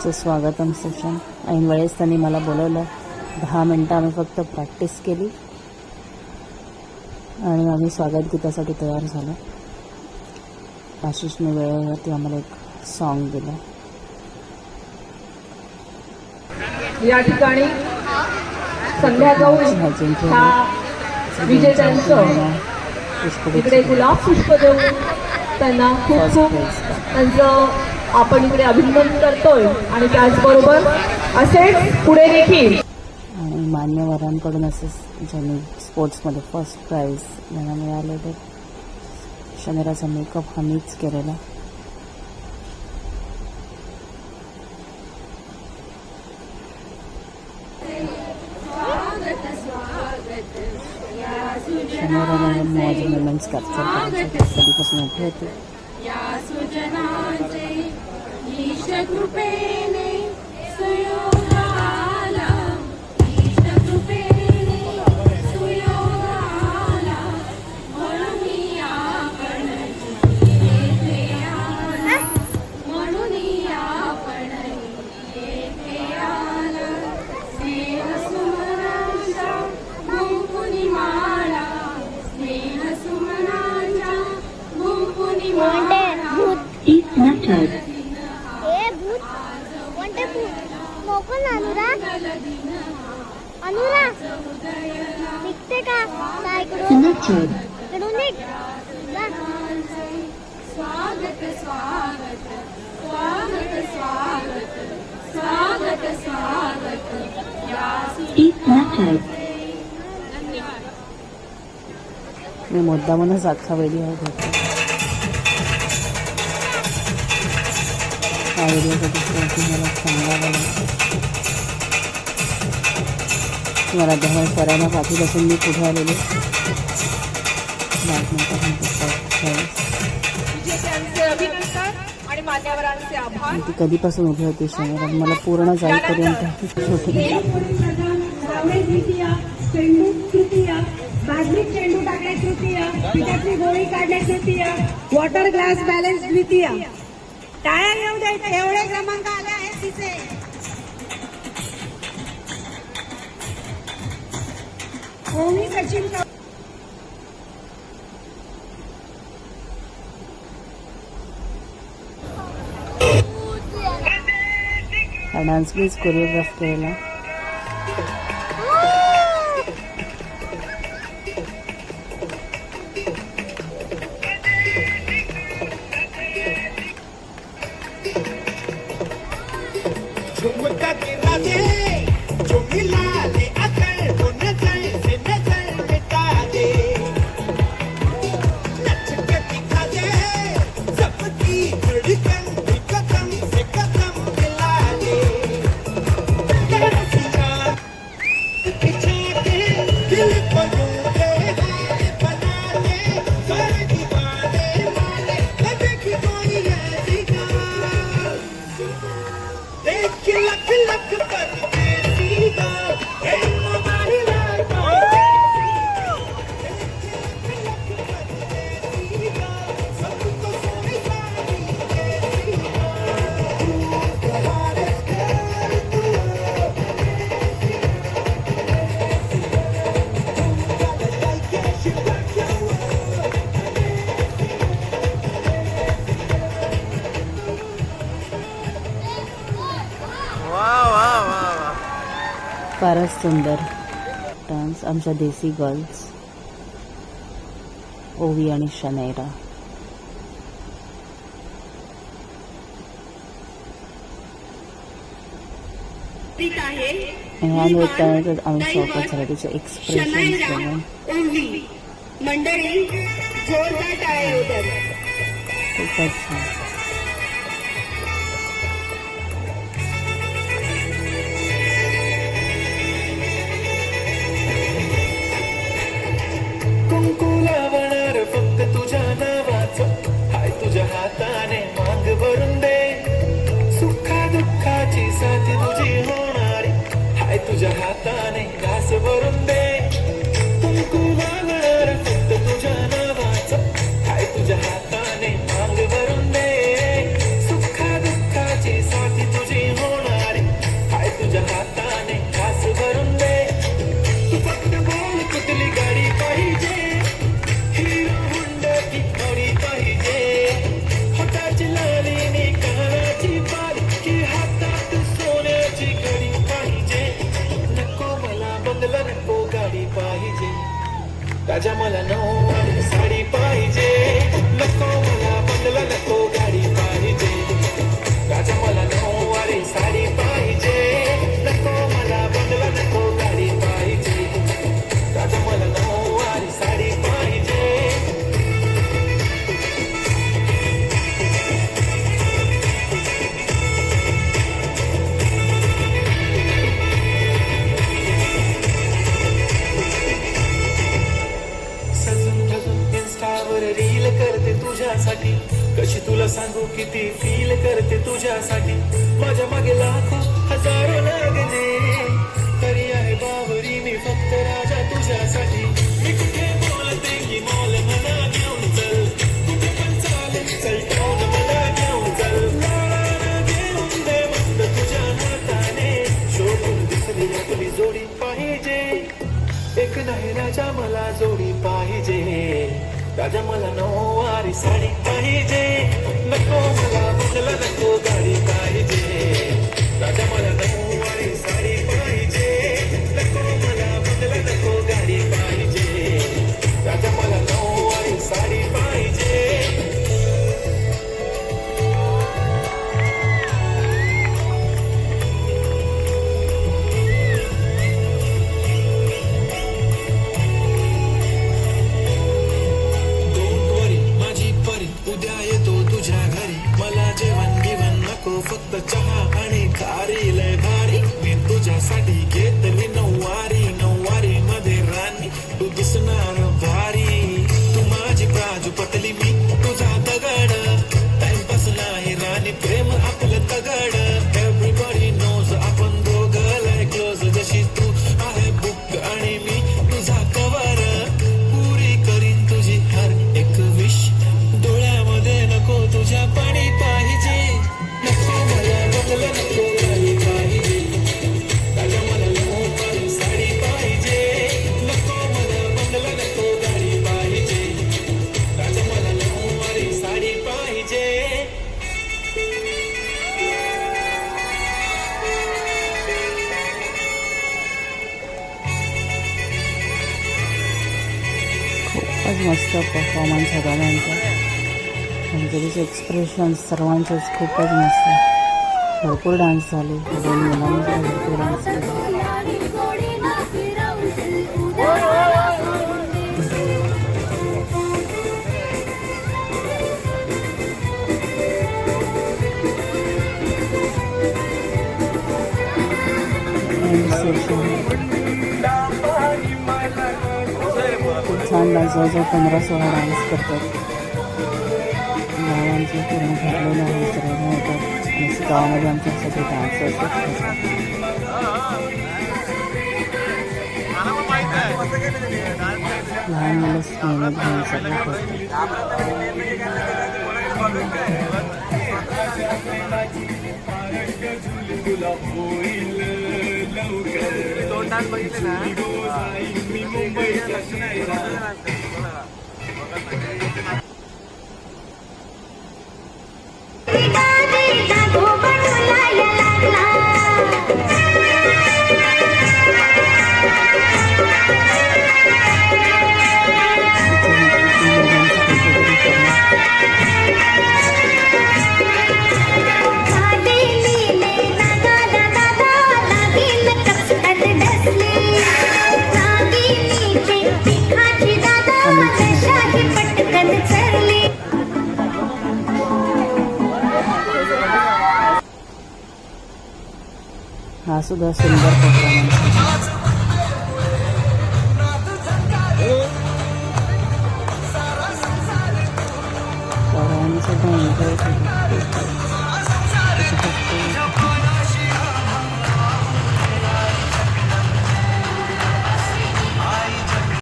आजचं स्वागतम सेशन ऐन वेळेस त्यांनी मला बोलवलं. दहा मिनटं आम्ही फक्त प्रॅक्टिस केली. आणि आम्ही स्वागत गीतासाठी तयार झालो. आशिषने वेळेवरती आम्हाला एक सॉन्ग दिलं. या ठिकाणी संध्याकाळी गुलाब पुष्प देऊन त्यांना खूप खूप त्यांचं आपण इकडे अभिनंदन करतोय. आणि त्याचबरोबर असेच पुढे देखील. आणि मान्यवरांकडून असेच ज्यांनी स्पोर्ट्समध्ये फर्स्ट प्राईज ज्यांना मिळाले तर शनिराचा मेकअप हा मीच केलेला शनिवाराला म्हणजे माझे मुमेंट्स कॅप्चर करायचे कधीपासून मोठे होते. İşte kurbenin Senhor. मोकल अनुरा? अनुरा निघते का? काय इकडून इकडून निघ. स्वागत स्वागत. स्वागत स्वागत. स्वागत स्वागत. या मी मुद्दामूनच अख्खा व्हिडिओ घेतो हा व्हिडिओसाठी मला सांगावं लागतं मला दहा सरांना पाठीपासून मी पुढे आलेले ती कधीपासून उभी होती शनिवार मला पूर्ण जाईपर्यंत छोटी चेंडू तृतीय पिठातली गोळी तृतीय वॉटर ग्लास बॅलन्स द्वितीय. टाळ्या येऊ द्यायचं एवढे क्रमांक आले आहेत तिचे. कोणी सचिन डान्स मीच कोरिओग्राफ केला फारच सुंदर. डान्स आमच्या देसी गर्ल्स ओवी आणि शनैरा. आणि ह्या नृत्याने तर आम्ही शॉकच झालो तिचे एक्सप्रेशन मंडळी खूपच छान. माझ्यासाठी? कशी तुला सांगू किती फील करते तुझ्यासाठी? माझ्या मागे लाखो हजारो लागले Performance a performance lente, entonces, expresión cervantes que pedimos, por un. छान डान्स जवळजवळ पंधरा सोळा डान्स करतात. गावांचे पूर्ण भरलेलं आहे सर्व होतात गावामध्ये आमच्या सगळे लहान मुलं मेहनत घेऊन तोंडात बघितले ना? मुंबई लक्ष नाही dessa liberdade.